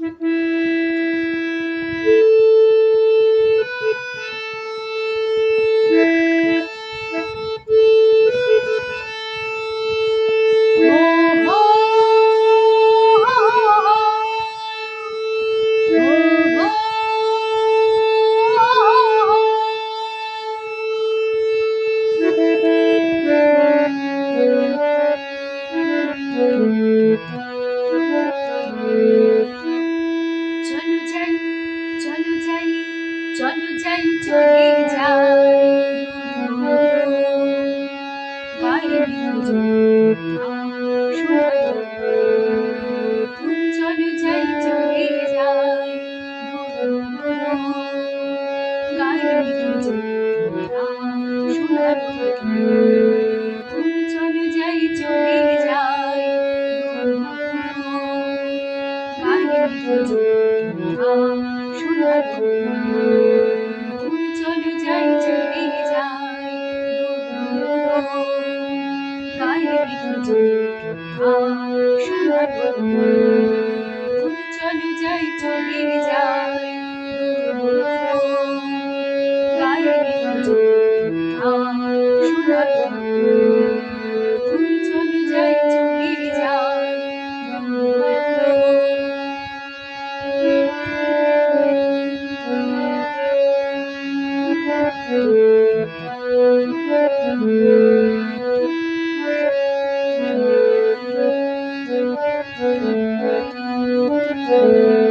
Mm-hmm. চলো যাই চলে যাই। গায়ে সোনার চলো যাই চলে যাই। Thank you.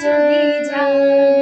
চলে যায়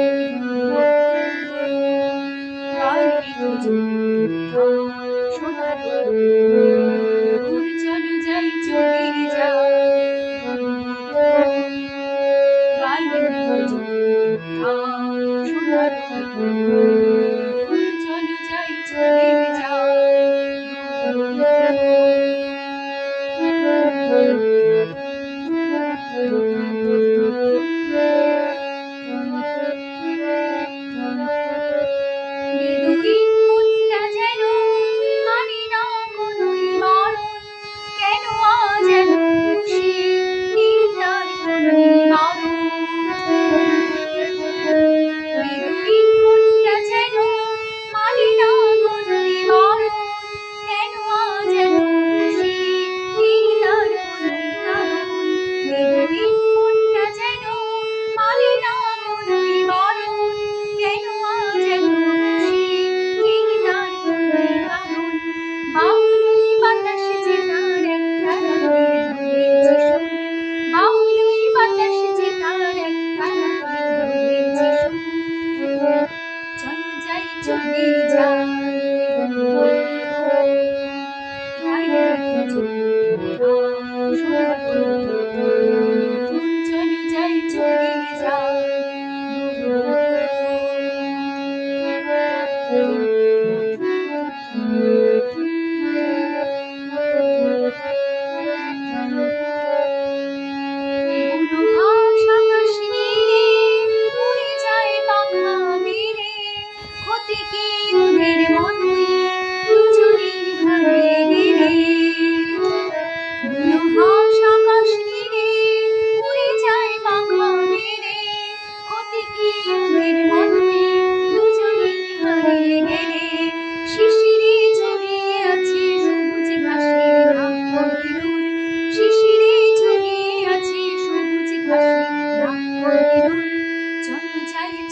Thank.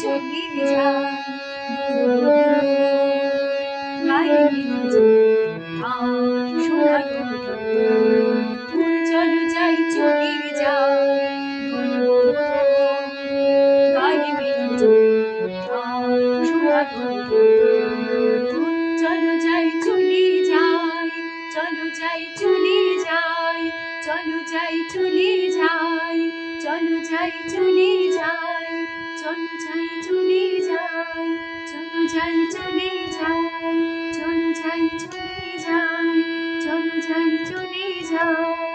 সখী চলো যাই চকির যাও চলো যাই চলে যাই চলো যাই চলে যাই চলো যাই চলে যাই চলো যাই চলে যাই চলো যাই, চলে যাই, চলো যাই, চলে যাই, চলো যাই, চলে যাই, চলো যাই, চলে যাই।